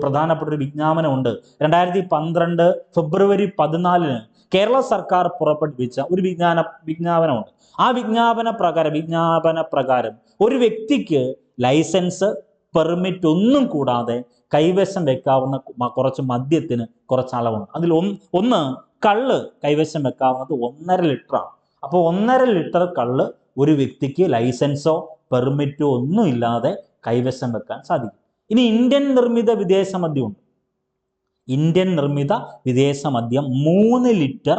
Speaker 1: പ്രധാനപ്പെട്ട ഒരു വിജ്ഞാപനമുണ്ട്. രണ്ടായിരത്തി പന്ത്രണ്ട് ഫെബ്രുവരി പതിനാലിന് കേരള സർക്കാർ പുറപ്പെടുവിച്ച ഒരു വിജ്ഞാന വിജ്ഞാപനമുണ്ട്. ആ വിജ്ഞാപന പ്രകാരം വിജ്ഞാപന പ്രകാരം ഒരു വ്യക്തിക്ക് ലൈസൻസ് പെർമിറ്റ് ഒന്നും കൂടാതെ കൈവശം വെക്കാവുന്ന കുറച്ച് മദ്യത്തിന് കുറച്ച് അളവുണ്ട്. അതിൽ ഒന്ന് കള്ള് കൈവശം വെക്കാവുന്നത് ഒന്നര ലിറ്ററാണ്. അപ്പോൾ ഒന്നര ലിറ്റർ കള്ള് ഒരു വ്യക്തിക്ക് ലൈസൻസോ പെർമിറ്റോ ഒന്നും ഇല്ലാതെ കൈവശം വെക്കാൻ സാധിക്കും. ഇനി ഇന്ത്യൻ നിർമ്മിത വിദേശ മദ്യമുണ്ട് ഇന്ത്യൻ നിർമ്മിത വിദേശ മദ്യം മൂന്ന് ലിറ്റർ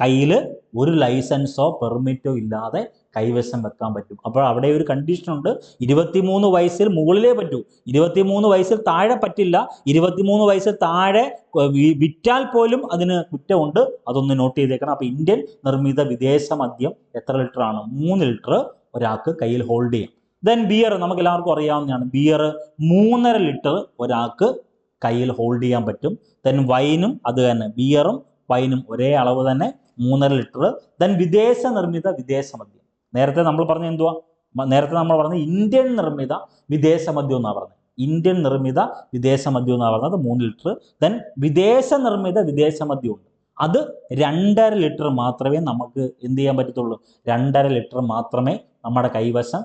Speaker 1: കയ്യിൽ ഒരു ലൈസൻസോ പെർമിറ്റോ ഇല്ലാതെ കൈവശം വെക്കാൻ പറ്റും. അപ്പോൾ അവിടെ ഒരു കണ്ടീഷനുണ്ട് ഇരുപത്തിമൂന്ന് വയസ്സിൽ മുകളിലേ പറ്റൂ. ഇരുപത്തിമൂന്ന് വയസ്സിൽ താഴെ പറ്റില്ല. ഇരുപത്തിമൂന്ന് വയസ്സിൽ താഴെ വിറ്റാൽ പോലും അതിന് കുറ്റമുണ്ട്. അതൊന്ന് നോട്ട് ചെയ്തേക്കണം. അപ്പോൾ ഇന്ത്യൻ നിർമ്മിത വിദേശ മദ്യം എത്ര ലിറ്റർ ആണ്? മൂന്ന് ലിറ്റർ ഒരാൾക്ക് കയ്യിൽ ഹോൾഡ് ചെയ്യാം. ദെൻ ബിയർ നമുക്ക് എല്ലാവർക്കും അറിയാവുന്നതാണ്. ബിയർ മൂന്നര ലിറ്റർ ഒരാൾക്ക് കയ്യിൽ ഹോൾഡ് ചെയ്യാൻ പറ്റും. ദെൻ വൈനും അത് തന്നെ. ബിയറും വൈനും ഒരേ അളവ് തന്നെ മൂന്നര ലിറ്റർ ദെൻ വിദേശ നിർമ്മിത വിദേശ മദ്യം. നേരത്തെ നമ്മൾ പറഞ്ഞ എന്തുവാ? നേരത്തെ നമ്മൾ പറഞ്ഞ ഇന്ത്യൻ നിർമ്മിത വിദേശ മദ്യം എന്നാണ് പറഞ്ഞത് ഇന്ത്യൻ നിർമ്മിത വിദേശ മദ്യം എന്നാണ് പറഞ്ഞത് മൂന്ന് ലിറ്റർ ദെൻ വിദേശ നിർമ്മിത വിദേശ മദ്യം ഉണ്ട്. അത് രണ്ടര ലിറ്റർ മാത്രമേ നമുക്ക് എന്ത് ചെയ്യാൻ പറ്റത്തുള്ളൂ? രണ്ടര ലിറ്റർ മാത്രമേ നമ്മുടെ കൈവശം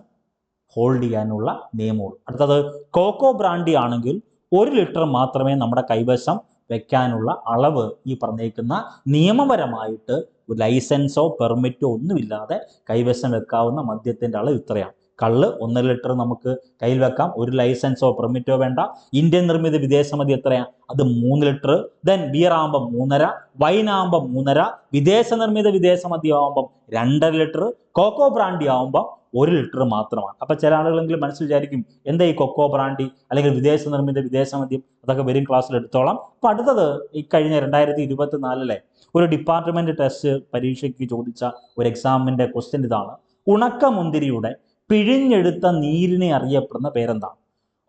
Speaker 1: ഹോൾഡ് ചെയ്യാനുള്ള നിയമമുള്ളൂ. അടുത്തത് കോക്കോ ബ്രാൻഡി ആണെങ്കിൽ ഒരു ലിറ്റർ മാത്രമേ നമ്മുടെ കൈവശം വെക്കാനുള്ള അളവ് ഈ പറഞ്ഞേക്കുന്ന നിയമപരമായിട്ട് ഒരു ലൈസൻസോ പെർമിറ്റോ ഒന്നുമില്ലാതെ കൈവശം വെക്കാവുന്ന മദ്യത്തിന്റെ അളവ് ഇത്രയാണ്. കള്ള് ഒന്നര ലിറ്റർ നമുക്ക് കയ്യിൽ വെക്കാം ഒരു ലൈസൻസോ പെർമിറ്റോ വേണ്ട. ഇന്ത്യൻ നിർമ്മിത വിദേശ മതി എത്രയാണ്? അത് മൂന്ന് ലിറ്റർ. ദെൻ ബിയർ ആകുമ്പോൾ മൂന്നര വൈൻ ആകുമ്പോൾ മൂന്നര വിദേശ നിർമ്മിത വിദേശ മതി ആകുമ്പം രണ്ടര ലിറ്റർ. കോക്കോ ബ്രാൻഡി ആകുമ്പോൾ ഒരു ലിറ്റർ മാത്രമാണ്. അപ്പൊ ചില ആളുകളെങ്കിലും മനസ്സിൽ വിചാരിക്കും എന്താ ഈ കൊക്കോ ബ്രാൻഡി അല്ലെങ്കിൽ വിദേശ നിർമ്മിത വിദേശ മദ്യം അതൊക്കെ വരും ക്ലാസ്സിൽ എടുത്തോളാം. അപ്പൊ അടുത്തത് ഈ കഴിഞ്ഞ രണ്ടായിരത്തി ഇരുപത്തി നാലിലെ ഒരു ഡിപ്പാർട്ട്മെന്റ് ടെസ്റ്റ് പരീക്ഷയ്ക്ക് ചോദിച്ച ഒരു എക്സാമിന്റെ ക്വസ്റ്റ്യൻ ഇതാണ്. ഉണക്കമുന്തിരിയുടെ പിഴിഞ്ഞെടുത്ത നീരിനെ അറിയപ്പെടുന്ന പേരെന്താണ്?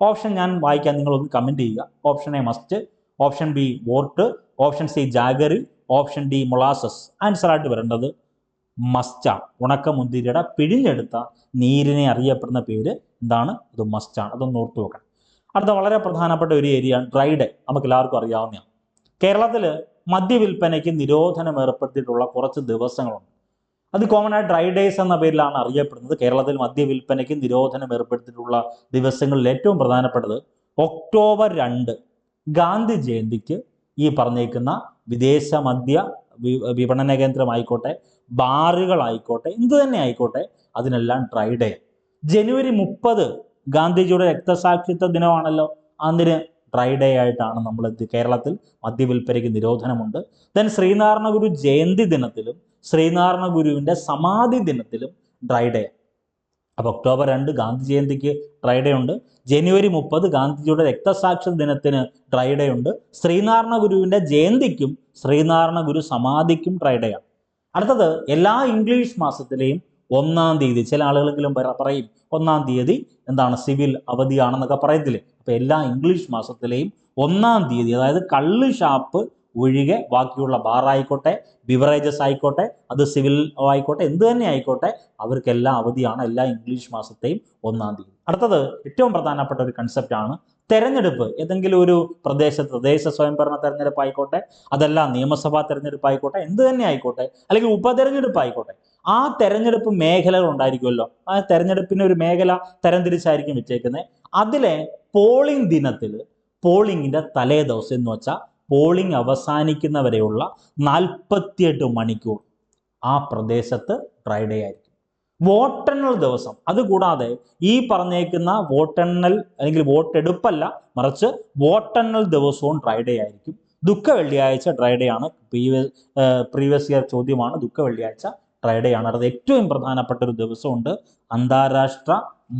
Speaker 1: ഓപ്ഷൻ ഞാൻ വായിക്കാൻ നിങ്ങളൊന്ന് കമന്റ് ചെയ്യുക. Option A must option B wort option C jaggery option D molasses answer ആയിട്ട് വരേണ്ടത് മസ്റ്റാണ് ഉണക്കമുന്തിരിയുടെ പിഴിഞ്ഞെടുത്ത നീരിനെ അറിയപ്പെടുന്ന പേര് എന്താണ്? ഇത് മസ്റ്റാണ് അതൊന്ന് ഓർത്തു വെക്കണം. അടുത്ത വളരെ പ്രധാനപ്പെട്ട ഒരു ഏരിയ ഡ്രൈ ഡേ നമുക്ക് എല്ലാവർക്കും അറിയാവുന്നതാണ്. കേരളത്തിൽ മദ്യവിൽപ്പനയ്ക്ക് നിരോധനം ഏർപ്പെടുത്തിയിട്ടുള്ള കുറച്ച് ദിവസങ്ങളുണ്ട്. അത് കോമൺ ആയി ഡ്രൈ എന്ന പേരിലാണ് അറിയപ്പെടുന്നത്. കേരളത്തിൽ മദ്യവിൽപ്പനയ്ക്ക് നിരോധനം ഏർപ്പെടുത്തിയിട്ടുള്ള ദിവസങ്ങളിൽ ഏറ്റവും പ്രധാനപ്പെട്ടത് ഒക്ടോബർ രണ്ട്. ഗാന്ധി ജയന്തിക്ക് ഈ പറഞ്ഞേക്കുന്ന വിദേശ മദ്യ വിപണന കേന്ദ്രമായിക്കോട്ടെ ബാറുകളായിക്കോട്ടെ എന്ത് തന്നെ ആയിക്കോട്ടെ അതിനെല്ലാം ഡ്രൈ ഡേ ജനുവരി മുപ്പത് ഗാന്ധിജിയുടെ രക്തസാക്ഷിത്വ ദിനമാണല്ലോ. അതിന് ഡ്രൈ ഡേ ആയിട്ടാണ് നമ്മൾ കേരളത്തിൽ മദ്യവിൽപ്പനയ്ക്ക് നിരോധനമുണ്ട്. ദെൻ ശ്രീനാരായണ ഗുരു ജയന്തി ദിനത്തിലും ശ്രീനാരായണ ഗുരുവിന്റെ സമാധി ദിനത്തിലും ഡ്രൈ ഡേ അപ്പോൾ ഒക്ടോബർ രണ്ട് ഗാന്ധി ജയന്തിക്ക് ഡ്രൈ ഡേ ഉണ്ട്. ജനുവരി മുപ്പത് ഗാന്ധിജിയുടെ രക്തസാക്ഷി ദിനത്തിന് ഡ്രൈ ഡേ ഉണ്ട്. ശ്രീനാരായണ ഗുരുവിന്റെ ജയന്തിക്കും ശ്രീനാരായണ ഗുരു സമാധിക്കും ഡ്രൈ ഡേ ആണ്. അടുത്തത് എല്ലാ ഇംഗ്ലീഷ് മാസത്തിലെയും ഒന്നാം തീയതി ചില ആളുകളെങ്കിലും പറയും ഒന്നാം തീയതി എന്താണ് സിവിൽ അവധിയാണെന്നൊക്കെ പറയത്തില്ലേ? അപ്പോൾ എല്ലാ ഇംഗ്ലീഷ് മാസത്തിലെയും ഒന്നാം തീയതി അതായത് കള്ള് ഷാപ്പ് ഒഴികെ ബാക്കിയുള്ള ബാർ ആയിക്കോട്ടെ ബിവറേജസ് ആയിക്കോട്ടെ അത് സിവിൽ ആയിക്കോട്ടെ എന്ത് തന്നെ ആയിക്കോട്ടെ അവർക്കെല്ലാം അവധിയാണ് എല്ലാ ഇംഗ്ലീഷ് മാസത്തെയും ഒന്നാം തീയതി. അടുത്തത് ഏറ്റവും പ്രധാനപ്പെട്ട ഒരു കൺസെപ്റ്റാണ് തെരഞ്ഞെടുപ്പ് ഏതെങ്കിലും ഒരു പ്രദേശത്ത് ദേശ സ്വയംഭരണ തെരഞ്ഞെടുപ്പ് ആയിക്കോട്ടെ അതല്ല നിയമസഭാ തെരഞ്ഞെടുപ്പ് ആയിക്കോട്ടെ എന്ത് തന്നെ ആയിക്കോട്ടെ അല്ലെങ്കിൽ ഉപതെരഞ്ഞെടുപ്പ് ആയിക്കോട്ടെ ആ തെരഞ്ഞെടുപ്പ് മേഖലകൾ ഉണ്ടായിരിക്കുമല്ലോ. ആ തെരഞ്ഞെടുപ്പിന് ഒരു മേഖല തരംതിരിച്ചായിരിക്കും വെച്ചേക്കുന്നത് അതിലെ പോളിംഗ് ദിനത്തിൽ പോളിംഗിന്റെ തലേ ദിവസം എന്ന് വെച്ചാൽ പോളിംഗ് അവസാനിക്കുന്നവരെയുള്ള നാൽപ്പത്തിയെട്ട് മണിക്കൂർ ആ പ്രദേശത്ത് ഡ്രൈ ഡേ ആയിരിക്കും. വോട്ടെണ്ണൽ ദിവസം. അതുകൂടാതെ ഈ പറഞ്ഞേക്കുന്ന വോട്ടെണ്ണൽ അല്ലെങ്കിൽ വോട്ടെടുപ്പല്ല മറിച്ച് വോട്ടെണ്ണൽ ദിവസവും ഡ്രൈഡേ ആയിരിക്കും. ദുഃഖ വെള്ളിയാഴ്ച ഡ്രൈഡേ ആണ്. പ്രീവിയസ് ഇയർ ചോദ്യമാണ്. ദുഃഖ വെള്ളിയാഴ്ച ഡ്രൈഡേ ആണ്. അത് ഏറ്റവും പ്രധാനപ്പെട്ട ഒരു ദിവസമുണ്ട് അന്താരാഷ്ട്ര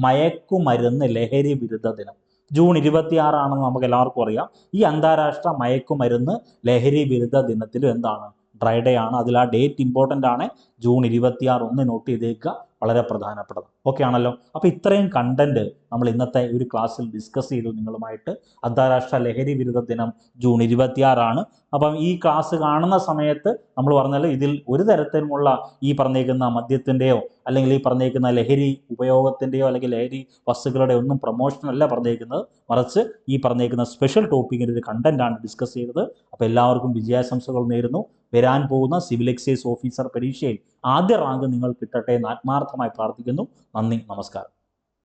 Speaker 1: മയക്കുമരുന്ന് ലഹരി വിരുദ്ധ ദിനം. ജൂൺ ഇരുപത്തിയാറാണെന്ന് നമുക്ക് എല്ലാവർക്കും അറിയാം. ഈ അന്താരാഷ്ട്ര മയക്കുമരുന്ന് ലഹരി വിരുദ്ധ ദിനത്തിലും എന്താണ്? ഡ്രൈഡേ ആണ്. അതിൽ ആ ഡേറ്റ് ഇമ്പോർട്ടന്റ് ആണ്. ജൂൺ ഇരുപത്തിയാറ് ഒന്ന് നോട്ട് ചെയ്തേക്കുക. വളരെ പ്രധാനപ്പെട്ടത് ഓക്കെ ആണല്ലോ. അപ്പോൾ ഇത്രയും കണ്ടന്റ് നമ്മൾ ഇന്നത്തെ ഒരു ക്ലാസ്സിൽ ഡിസ്കസ് ചെയ്തു നിങ്ങളുമായിട്ട്. അന്താരാഷ്ട്ര ലഹരി വിരുദ്ധ ദിനം ജൂൺ ഇരുപത്തിയാറാണ്. അപ്പം ഈ ക്ലാസ് കാണുന്ന സമയത്ത് നമ്മൾ പറഞ്ഞാൽ ഇതിൽ ഒരു തരത്തിലുമുള്ള ഈ പറഞ്ഞേക്കുന്ന മദ്യത്തിന്റെയോ അല്ലെങ്കിൽ ഈ പറഞ്ഞേക്കുന്ന ലഹരി ഉപയോഗത്തിന്റെയോ അല്ലെങ്കിൽ ലഹരി വസ്തുക്കളുടെ ഒന്നും പ്രൊമോഷൻ അല്ല പറഞ്ഞേക്കുന്നത്. മറിച്ച് ഈ പറഞ്ഞേക്കുന്ന സ്പെഷ്യൽ ടോപ്പിക്കിന്റെ ഒരു കണ്ടന്റ് ആണ് ഡിസ്കസ് ചെയ്തത്. അപ്പോൾ എല്ലാവർക്കും വിജയാശംസകൾ നേരുന്നു. വരാൻ പോകുന്ന സിവിൽ എക്സൈസ് ഓഫീസർ പരീക്ഷയിൽ ആദ്യ റാങ്ക് നിങ്ങൾ കിട്ടട്ടെ എന്ന് ആത്മാർത്ഥമായി പ്രാർത്ഥിക്കുന്നു. നന്ദി നമസ്കാരം.